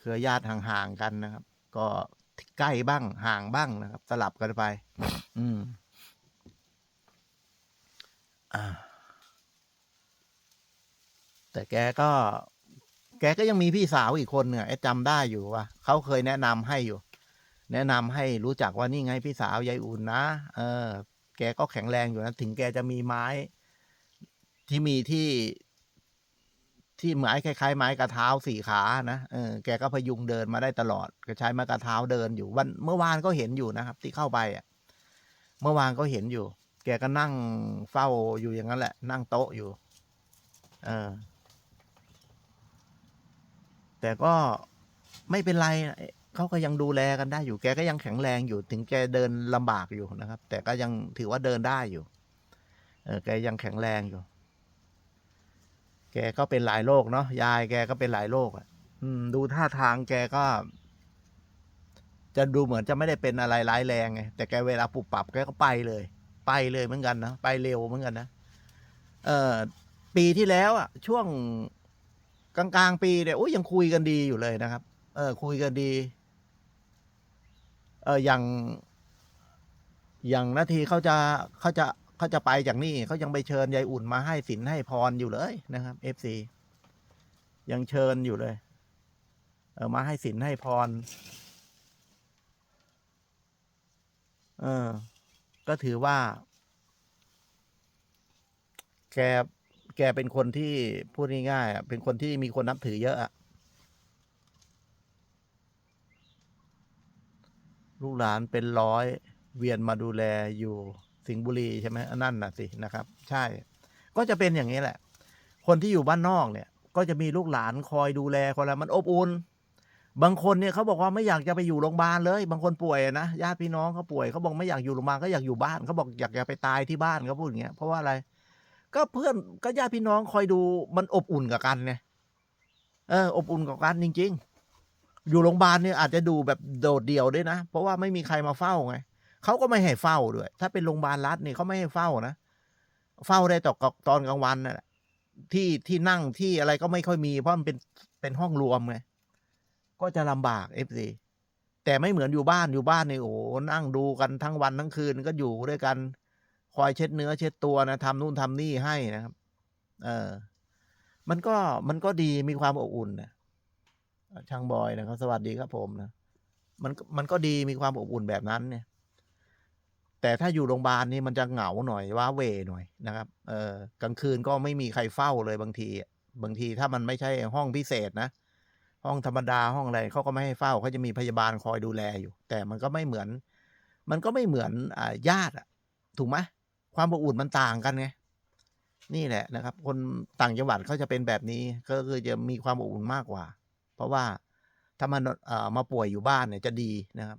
เครือญาติห่างๆกันนะครับ ก็ใกล้บ้างห่างบ้างนะครับ สลับกันไป อืม อ่า แต่แกก็ แกก็ยังมีพี่สาวอีกคนเนี่ยไอ้จำได้อยู่ว่าเขาเคยแนะนำให้อยู่ แนะนำให้รู้จักว่านี่ไงพี่สาวยายอุ่นนะเออ แกก็แข็งแรงอยู่นะถึงแกจะมีไม้ที่มีที่ ที่ไม้คล้ายๆไม้กระเท้าสี่ขานะเออแกก็พยุงเดินมาได้ตลอดก็ใช้ไม้กระเท้าเดินอยู่วันเมื่อวานก็เห็นอยู่นะครับ ที่เข้าไปอะ เมื่อวานก็เห็นอยู่ แกก็นั่งเฝ้าอยู่อย่างนั้นแหละ นั่งโต๊ะอยู่ เออ แต่ก็ไม่เป็นไรเขาก็ยังดูแลกันได้อยู่ แกก็ยังแข็งแรงอยู่ ถึงแกเดินลำบากอยู่นะครับ แต่ก็ยังถือว่าเดินได้อยู่ เออแกยังแข็งแรงอยู่ แกก็เป็นหลายโรคเนาะยายแกก็เป็นหลายโรคอะ อืม ดูท่าทางแกก็ จะดูเหมือนจะไม่ได้เป็นอะไรร้ายแรงไงแต่แกเวลาปรับปรับแกก็ไปเลย ไปเลยเหมือนกันนะไปเร็วเหมือนกันนะเออปีที่แล้วอะ ช่วงกลางกลางๆปีเนี่ยโอ้ยยังคุยกันดีอยู่เลยนะครับ เออ คุยกันดี เอออย่างอย่างนาทีเขาจะเขาจะ เขาจะไปจากนี่เขายังไปเชิญยายอุ่นมาให้สินให้พรอยู่เลยนะครับเอฟซียังเชิญอยู่เลย เออมาให้สินให้พร เออ ก็ถือว่า แกแกเป็นคนที่พูดง่ายๆเป็นคนที่มีคนนับถือเยอะอะลูกหลานเป็นร้อย เวียนมาดูแลอยู่ สิงห์บุรีใช่ไหมอันนั่นน่ะสินะครับ ใช่ ก็จะเป็นอย่างนี้แหละ คนที่อยู่บ้านนอกเนี่ย ก็จะมีลูกหลานคอยดูแลคนละมันอบอุ่นบางคนเนี่ยเขาบอกว่าไม่อยากจะไปอยู่โรงพยาบาลเลย บางคนป่วยนะญาติพี่น้องเขาป่วยเขาบอกไม่อยากอยู่โรงพยาบาลก็อยากอยู่บ้านเขาบอกอยากจะไปตายที่บ้านเขาพูดอย่างเงี้ยเพราะว่าอะไร ก็เพื่อนก็ญาติพี่น้องคอยดูมันอบอุ่นกับกันไงเอออบอุ่นกับกันจริง ๆ อยู่โรงพยาบาลเนี่ยอาจจะดูแบบโดดเดี่ยวด้วยนะ เพราะว่าไม่มีใครมาเฝ้าไง เขาก็ไม่ให้เฝ้าด้วย ถ้าเป็นโรงพยาบาลรัฐเนี่ยเขาไม่ให้เฝ้านะ เฝ้าได้ต่อตอนกลางวันน่ะที่ที่นั่งที่อะไรก็ไม่ค่อยมี เพราะมันเป็นเป็นห้องรวมไงก็จะลำบากเอฟซีแต่ไม่เหมือนอยู่บ้านอยู่บ้านเนี่ยโอ้นั่งดูกันทั้งวันทั้งคืนก็อยู่ด้วยกัน คอยเช็ดเนื้อเช็ดตัวนะทำนู่นทำนี่ให้นะครับ เออ มันก็มันก็ดีมีความอบอุ่นนะช่างบอยนะครับสวัสดีครับผมนะมันมันก็ดีมีความอบอุ่นแบบนั้นเนี่ย แต่ถ้าอยู่โรงพยาบาลนี่มันจะเหงาหน่อยว้าเวหน่อยนะครับ เออกลางคืนก็ไม่มีใครเฝ้าเลยบางที บางทีถ้ามันไม่ใช่ห้องพิเศษนะ ห้องธรรมดาห้องอะไรเขาก็ไม่ให้เฝ้าเขาจะมีพยาบาลคอยดูแลอยู่ แต่มันก็ไม่เหมือน มันก็ไม่เหมือนอญาติอะถูกไหมความอบอุ่นมันต่างกันไงนี่แหละนะครับ คนต่างจังหวัดเขาจะเป็นแบบนี้ก็คือจะมีความอบอุ่นมากกว่า เพราะว่าถ้ามันเอ่อมาป่วยอยู่บ้านเนี่ยจะดีนะครับ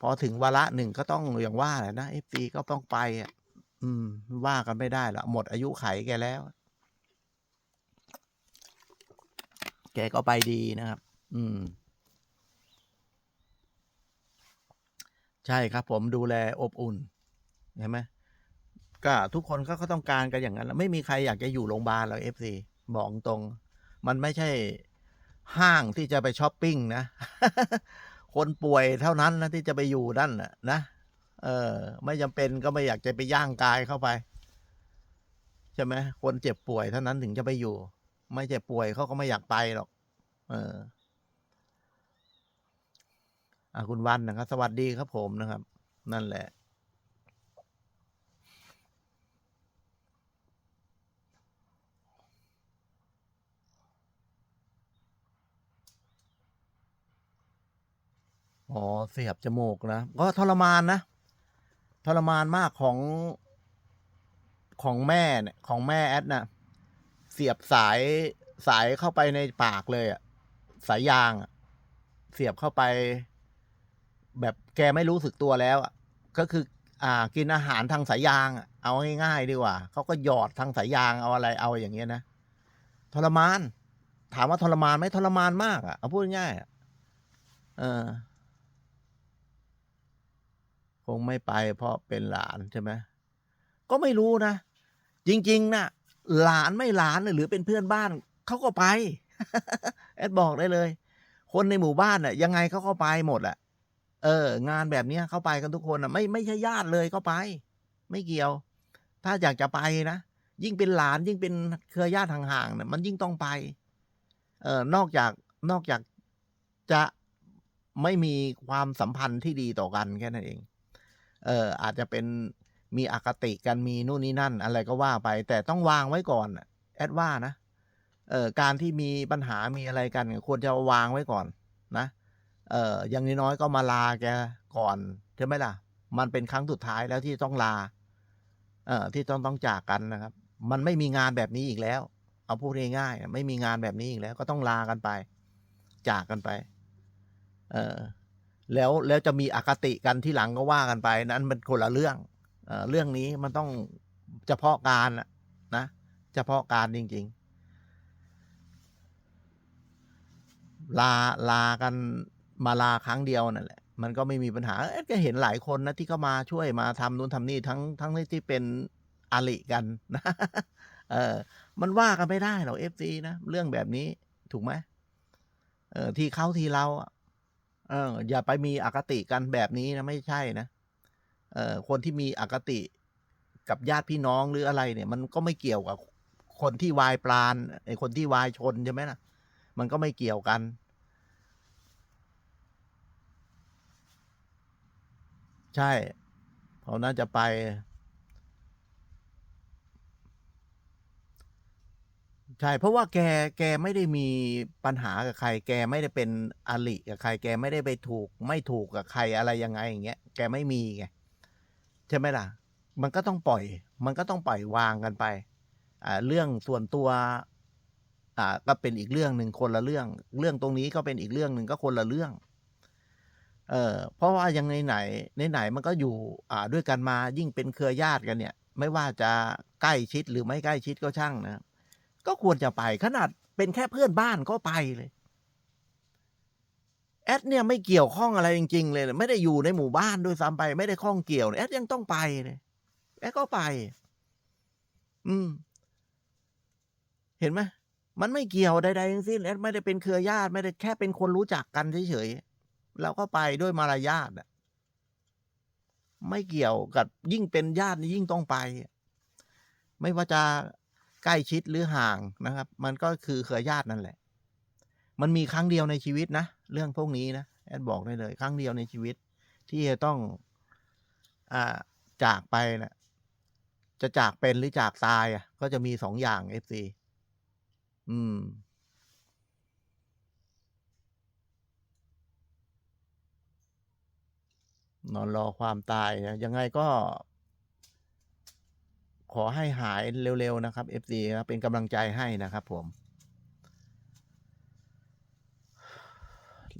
พอถึงวาระหนึ่งก็ต้องอย่างว่าแหละนะเอฟซีก็ต้องไปอะ อืม ว่ากันไม่ได้ละหมดอายุไขแกแล้ว แกก็ไปดีนะครับ อืม ใช่ครับ ผมดูแลอบอุ่นเห็นไหมก็ทุกคนก็ก็ต้องการกันอย่างนั้นแล้วไม่มีใครอยากจะอยู่โรงพยาบาลหรอกเอฟซีบอกตรง มันไม่ใช่ห้างที่จะไปช้อปปิ้งนะ คนป่วยเท่านั้นนะที่จะไปอยู่นั่นน่ะนะเออ ไม่จำเป็นก็ไม่อยากจะไปย่างกายเข้าไปใช่ไหมคนเจ็บป่วยเท่านั้นถึงจะไปอยู่ ไม่เจ็บป่วยเขาก็ไม่อยากไปหรอก เอออะคุณวันนะครับ สวัสดีครับผมนะครับ นั่นแหละ อ๋อเสียบจมูกนะ ก็ทรมานนะทรมานมากของของแม่เนี่ยของแม่แอดนะเสียบสายสายเข้าไปในปากเลยอะสายยางอะเสียบเข้าไป แบบแกไม่รู้สึกตัวแล้วอะก็คือ อ่า กินอาหารทางสายยางอะเอาง่ายๆดีกว่าเขาก็หยอดทางสายยางเอาอะไรเอาอย่างเงี้ยนะทรมาน ถามว่าทรมานไหมทรมานมากอะเอาพูดง่ายอะเออ คงไม่ไปเพราะเป็นหลานใช่ไหมก็ไม่รู้นะ จริง ๆนะหลานไม่หลานหรือเป็นเพื่อนบ้านเขาก็ไป แอดบอกได้เลย คนในหมู่บ้านน่ะ ยังไงเขาก็ไปหมดแหละเออ งานแบบนี้เขาไปกันทุกคนอะ ไม่ไม่ใช่ญาติเลยก็ไป ไม่เกี่ยว ถ้าอยากจะไปนะยิ่งเป็นหลานยิ่งเป็นเครือญาติห่างๆเนี่ยมันยิ่งต้องไป เออนอกจากนอกจากจะไม่มีความสัมพันธ์ที่ดีต่อกันแค่นั้นเอง เอออาจจะเป็นมีอคติกันมีนู่นนี่นั่น อะไรก็ว่าไป แต่ต้องวางไว้ก่อนแอดว่านะเออการที่มีปัญหามีอะไรกัน ควรจะวางไว้ก่อนนะเอออย่างน้อยๆก็มาลาแกก่อนใช่ไหมล่ะ มันเป็นครั้งสุดท้ายแล้วที่ต้องลาเออที่ต้องต้องจากกันนะครับ มันไม่มีงานแบบนี้อีกแล้ว เอาพูดง่ายๆไม่มีงานแบบนี้อีกแล้ว ก็ต้องลากันไป จากกันไป เออ แล้วแล้วจะมีอคติกันที่หลังก็ว่ากันไป นั้นมันคนละเรื่องเอเรื่องนี้มันต้องเฉพาะการนะนะเฉพาะการจริง ๆ ลาลากันมาลาครั้งเดียวนั่นแหละ มันก็ไม่มีปัญหาเอ๊ะก็เห็นหลายคนนะที่เข้ามาช่วยมาทำนู่นทำนี่ทั้งทั้งที่เป็นอาลิกันนะเออมันว่ากันไม่ได้หรอกเอฟซีนะ เรื่องแบบนี้ถูกไหมเออที่เขาทีเราอะ เอออย่าไปมีอคติกันแบบนี้นะไม่ใช่นะเออคนที่มีอคติกับญาติพี่น้องหรืออะไรเนี่ย มันก็ไม่เกี่ยวกับคนที่วายปลานไอ้คนที่วายชนใช่ไหมล่ะ มันก็ไม่เกี่ยวกัน ใช่เขาน่าจะไป ใช่ เพราะว่าแกแกไม่ได้มีปัญหากับใคร แกไม่ได้เป็นอลิกับใคร แกไม่ได้ไปถูก ไม่ถูกกับใครอะไรยังไงอย่างเงี้ยแกไม่มีไงใช่ไหมล่ะ มันก็ต้องปล่อย มันก็ต้องปล่อยวางกันไป อ่าเรื่องส่วนตัว อ่าก็เป็นอีกเรื่องหนึ่งคนละเรื่อง เรื่องตรงนี้ก็เป็นอีกเรื่องหนึ่งก็คนละเรื่อง เออเพราะว่ายังไหนไหนไหนมันก็อยู่ อ่าด้วยกันมายิ่งเป็นเครือญาติกันเนี่ย ไม่ว่าจะใกล้ชิดหรือไม่ใกล้ชิดก็ช่างนะ ก็ควรจะไปขนาดเป็นแค่เพื่อนบ้านก็ไปเลย แอดเนี่ยไม่เกี่ยวข้องอะไรจริง ๆ เลย ไม่ได้อยู่ในหมู่บ้านด้วยซ้ำไป ไม่ได้ข้องเกี่ยวแอดยังต้องไปเลยแอดก็ไป อืม เห็นไหมมันไม่เกี่ยวใดๆทั้งสิ้นแอดไม่ได้เป็นเครือญาติไม่ได้แค่เป็นคนรู้จักกันเฉยๆเราก็ไปด้วยมารยาทอะไม่เกี่ยวกับยิ่งเป็นญาตินี่ยิ่งต้องไป ไม่ว่าจะ ใกล้ชิดหรือห่างนะครับ มันก็คือเครือญาตินั่นแหละ มันมีครั้งเดียวในชีวิตนะ เรื่องพวกนี้นะแอดบอกได้เลย ครั้งเดียวในชีวิต ที่จะต้องอ่าจากไปนะจะจากเป็นหรือจากตายอะ ก็จะมีสองอย่างเอฟซีอืมนอนรอความตายนะยังไงก็ ขอให้หายเร็ว ๆ นะครับ FC ครับเป็นกำลังใจให้นะครับผม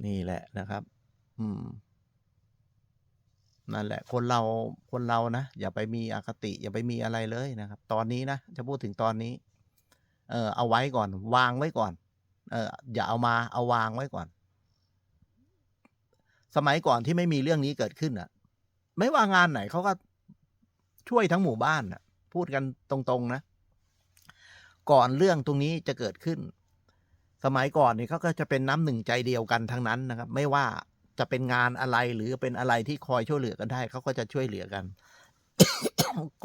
นี่แหละนะครับ อืม นั่นแหละ คนเราคนเรานะ อย่าไปมีอคติ อย่าไปมีอะไรเลยนะครับ ตอนนี้นะ จะพูดถึงตอนนี้ เออเอาไว้ก่อน วางไว้ก่อน เอออย่าเอามาเอาวางไว้ก่อน สมัยก่อนที่ไม่มีเรื่องนี้เกิดขึ้นอะ ไม่ว่างานไหนเขาก็ช่วยทั้งหมู่บ้านอะ พูดกันตรงๆนะ ก่อนเรื่องตรงนี้จะเกิดขึ้น สมัยก่อนนี่เขาก็จะเป็นน้ำหนึ่งใจเดียวกันทั้งนั้นนะครับ ไม่ว่าจะเป็นงานอะไรหรือเป็นอะไรที่คอยช่วยเหลือกันได้เขาก็จะช่วยเหลือกัน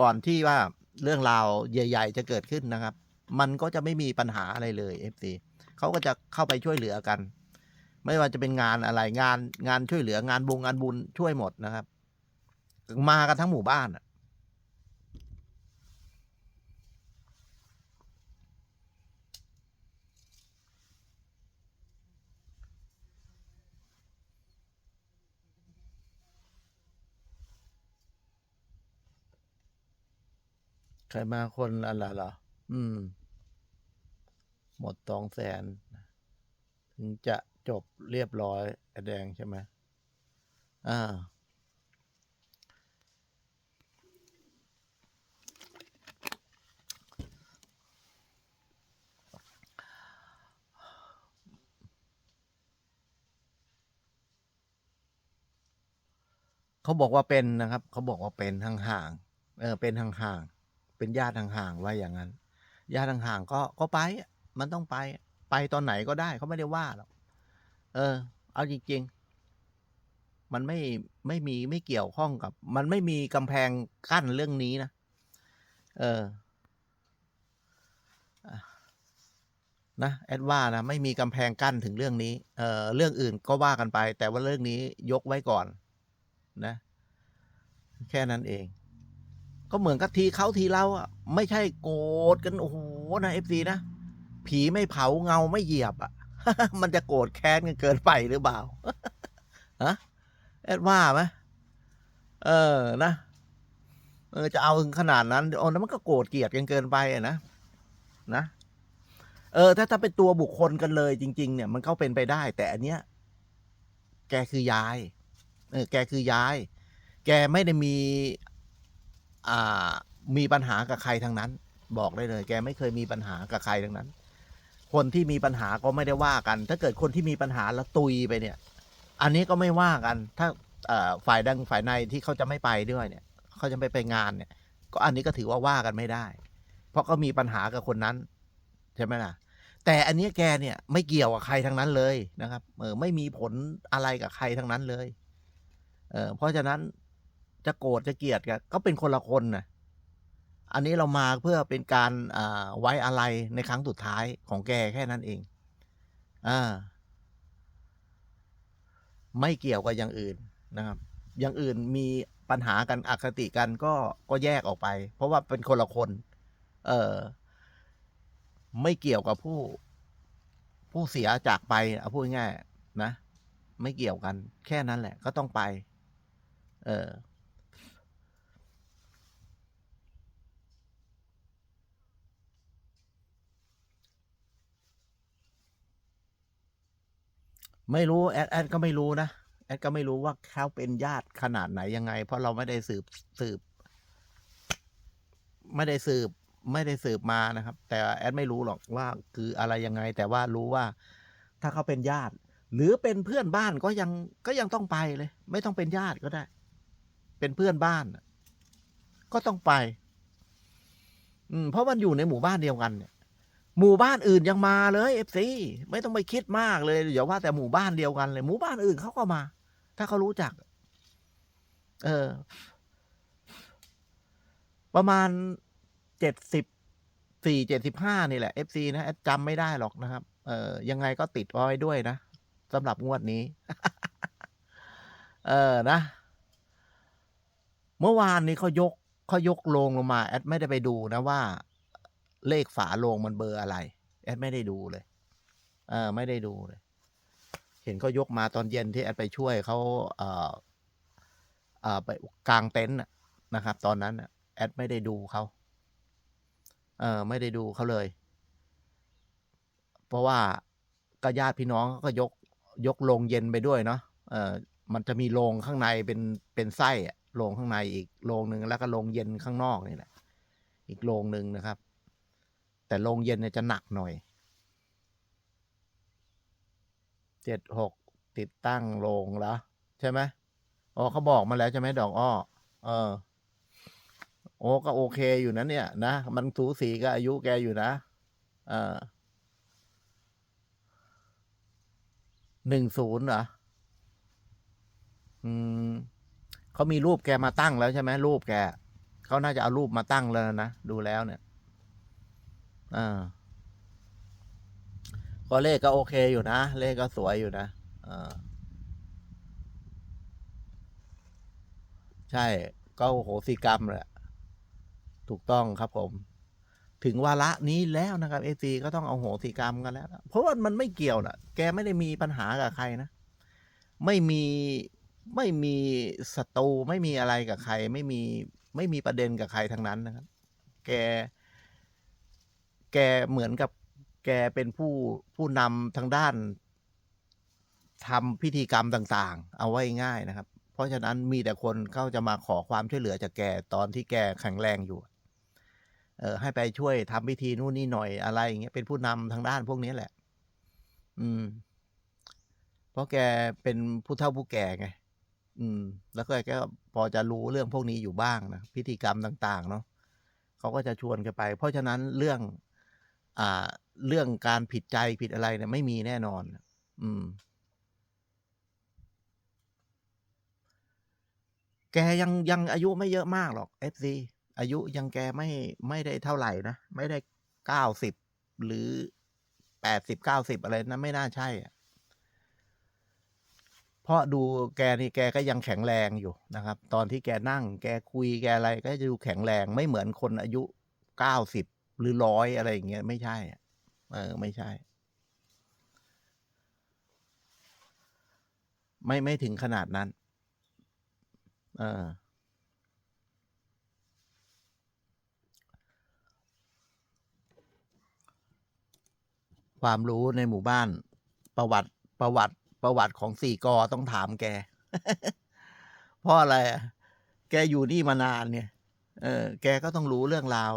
ก่อนที่ว่าเรื่องราวใหญ่ ๆ จะเกิดขึ้นนะครับ มันก็จะไม่มีปัญหาอะไรเลยเอฟซีเขาก็จะเข้าไปช่วยเหลือกัน ไม่ว่าจะเป็นงานอะไรงานงานช่วยเหลืองานบุงงานบุญช่วยหมดนะครับ มากันทั้งหมู่บ้านอะ รมาคนอะไรเหรอ อืม หมดสองแสน ถึงจะจบเรียบร้อยแดงใช่ไหมอ่าเขาบอกว่าเป็นนะครับ เขาบอกว่าเป็นห่างๆ เออ เป็นห่างๆ เป็นญาติห่างๆว่าอย่างนั้น ญาติห่างๆก็ก็ไป มันต้องไป ไปตอนไหนก็ได้เขาไม่ได้ว่าหรอกเออ เอาจริง ๆ มันไม่ไม่มีไม่เกี่ยวข้องกับ มันไม่มีกำแพงกั้นเรื่องนี้นะเออนะแอดว่านะไม่มีกำแพงกั้นถึงเรื่องนี้ เออเรื่องอื่นก็ว่ากันไป แต่ว่าเรื่องนี้ยกไว้ก่อน นะ แค่นั้นเอง ก็เหมือนกับทีเขาทีเราอะไม่ใช่โกรธกันโอ้โหนะเอฟซีนะผีไม่เผาเงาไม่เหยียบอะ มันจะโกรธแค้นกันเกินไปหรือเปล่าฮะแอดว่าไหมเออนะเออจะเอาถึงขนาดนั้นโอ้นั้นมันก็โกรธเกลียดกันเกินไปอะนะนะเออถ้าถ้าเป็นตัวบุคคลกันเลยจริง ๆ เนี่ย มันก็เป็นไปได้ แต่อันเนี้ย แกคือยาย เออ แกคือยาย แกไม่ได้มี มีปัญหากับใครทั้งนั้น บอกได้เลย แกไม่เคยมีปัญหากับใครทั้งนั้น คนที่มีปัญหาก็ไม่ได้ว่ากัน ถ้าเกิดคนที่มีปัญหาแล้วตุยไปเนี่ย อันนี้ก็ไม่ว่ากัน ถ้าฝ่ายดังฝ่ายในที่เขาจะไม่ไปด้วยเนี่ย เขาจะไม่ไปงานเนี่ย ก็อันนี้ก็ถือว่าว่ากันไม่ได้ เพราะก็มีปัญหากับคนนั้นใช่ไหมล่ะแต่อันนี้แกเนี่ยไม่เกี่ยวกับใครทั้งนั้นเลยนะครับ เออไม่มีผลอะไรกับใครทั้งนั้นเลย เออเพราะฉะนั้น จะโกรธจะเกลียดกันก็เป็นคนละคนนะอันนี้เรามาเพื่อเป็นการไว้อะไรในครั้งสุดท้ายของแกแค่นั้นเองอ่าไม่เกี่ยวกับอย่างอื่นนะครับ อย่างอื่นมีปัญหากันอคติกันก็ก็แยกออกไป เพราะว่าเป็นคนละคน เออไม่เกี่ยวกับผู้ผู้เสียจากไปเอาพูดง่ายนะ ไม่เกี่ยวกัน แค่นั้นแหละ ก็ต้องไป เออ ไม่รู้แอดแอดก็ไม่รู้นะแอดก็ไม่รู้ว่าเขาเป็นญาติขนาดไหนยังไง เพราะเราไม่ได้สืบสืบ ไม่ได้สืบ ไม่ได้สืบมานะครับ แต่แอดไม่รู้หรอกว่าคืออะไรยังไง แต่ว่ารู้ว่า ถ้าเขาเป็นญาติ หรือเป็นเพื่อนบ้านก็ยังก็ยังต้องไปเลย ไม่ต้องเป็นญาติก็ได้ เป็นเพื่อนบ้าน ก็ต้องไป อืมเพราะมันอยู่ในหมู่บ้านเดียวกันเนี่ย หมู่บ้านอื่นยังมาเลยเอฟซีไม่ต้องไปคิดมากเลยอย่าว่าแต่หมู่บ้านเดียวกันเลย หมู่บ้านอื่นเขาก็มา ถ้าเขารู้จัก เออ ประมาณเจ็ดสิบสี่เจ็ดสิบห้านี่แหละเอฟซีนะแอดจำไม่ได้หรอกนะครับ เออยังไงก็ติดไว้ด้วยนะสำหรับงวดนี้ เออนะ เมื่อวานนี้เขายกเขายกโลงลงมา แอดไม่ได้ไปดูนะว่า เลขฝาโลงมันเบอร์อะไร แอดไม่ได้ดูเลย เออไม่ได้ดูเลย เห็นเขายกมาตอนเย็นที่แอดไปช่วยเขาเออเออไปกลางเต็นท์นะครับ ตอนนั้นแอดไม่ได้ดูเขาเออไม่ได้ดูเขาเลย เพราะว่าก็ญาติพี่น้องเขาก็ยกยกโรงเย็นไปด้วยเนาะเออมันจะมีโรงข้างในเป็นเป็นไส้อะโรงข้างในอีกโรงหนึ่งแล้วก็โรงเย็นข้างนอกนี่แหละ อีกโรงหนึ่งนะครับ แต่โรงเย็นเนี่ยจะหนักหน่อยเจ็ดหกติดตั้งโรงแล้วใช่ไหมอ๋อเขาบอกมาแล้วใช่ไหมดอกอ้อเออ โอ้ก็โอเคอยู่นะเนี่ย นะมันสูสีกับอายุแกอยู่นะเออหนึ่งศูนย์เหรอ อืมเขามีรูปแกมาตั้งแล้วใช่ไหมรูปแกเขาน่าจะเอารูปมาตั้งแล้วนะ ดูแล้วเนี่ย อ่าก็เลขก็โอเคอยู่นะ เลขก็สวยอยู่นะอ่าใช่ ก็โหสิกรรมแหละ ถูกต้องครับผม ถึงวาระนี้แล้วนะครับเอซีก็ต้องเอาโหสิกรรมกันแล้ว เพราะว่ามันไม่เกี่ยวนะแกไม่ได้มีปัญหากับใครนะ ไม่มีไม่มีศัตรูไม่มีอะไรกับใคร ไม่มีไม่มีประเด็นกับใครทั้งนั้นนะครับ แก แกเหมือนกับแกเป็นผู้ผู้นำทางด้านทำพิธีกรรมต่างๆ เอาไว้ง่ายนะครับ เพราะฉะนั้นมีแต่คนเขาจะมาขอความช่วยเหลือจากแกตอนที่แกแข็งแรงอยู่ เออให้ไปช่วยทำพิธีนู่นนี่หน่อยอะไรอย่างเงี้ยเป็นผู้นำทางด้านพวกนี้แหละ อืม เพราะแกเป็นผู้เฒ่าผู้แก่ไงอืม แล้วก็แกก็พอจะรู้เรื่องพวกนี้อยู่บ้างนะพิธีกรรมต่าง ๆ เนาะเขาก็จะชวนแกไป เพราะฉะนั้นเรื่อง อ่า เรื่องการผิดใจผิดอะไรเนี่ยไม่มีแน่นอน อืม แกยังยังอายุไม่เยอะมากหรอก FC อายุยังแกไม่ไม่ได้เท่าไหร่นะ ไม่ได้เก้าสิบหรือแปดสิบเก้าสิบอะไรนะไม่น่าใช่อะเพราะดูแกนี่แกก็ยังแข็งแรงอยู่นะครับ ตอนที่แกนั่ง แกคุยแกอะไรก็จะดูแข็งแรงไม่เหมือนคนอายุเก้าสิบ หรือร้อยอะไรอย่างเงี้ยไม่ใช่อะเออไม่ใช่ ไม่ไม่ถึงขนาดนั้น เออความรู้ในหมู่บ้าน ประวัติประวัติประวัติของสี่กอต้องถามแก เพราะอะไรอะแกอยู่นี่มานานเนี่ย เออ แกก็ต้องรู้เรื่องราว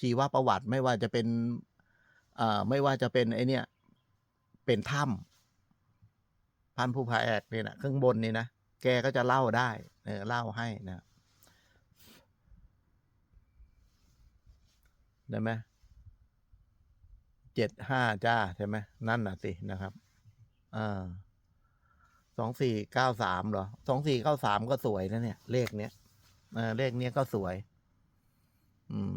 ชีวประวัติไม่ว่าจะเป็นเอ่อไม่ว่าจะเป็นไอเนี่ย เป็นถ้ำพันผู้พาแอกเนี่ยนะข้างบนนี่นะแกก็จะเล่าได้เออเล่าให้นะได้ไหมเจ็ดห้าจ้าใช่ไหมนั่นน่ะสินะครับอ่าสองสี่เก้าสามเหรอสองสี่เก้าสามก็สวยนะเนี่ย เลขเนี้ยเลขเนี้ยก็สวย อืม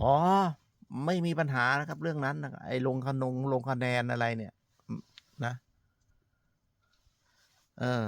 อ๋อ ไม่มีปัญหานะครับ เรื่องนั้นนะไอ้ลงคะนงลงคะแนนอะไรเนี่ยนะ เออ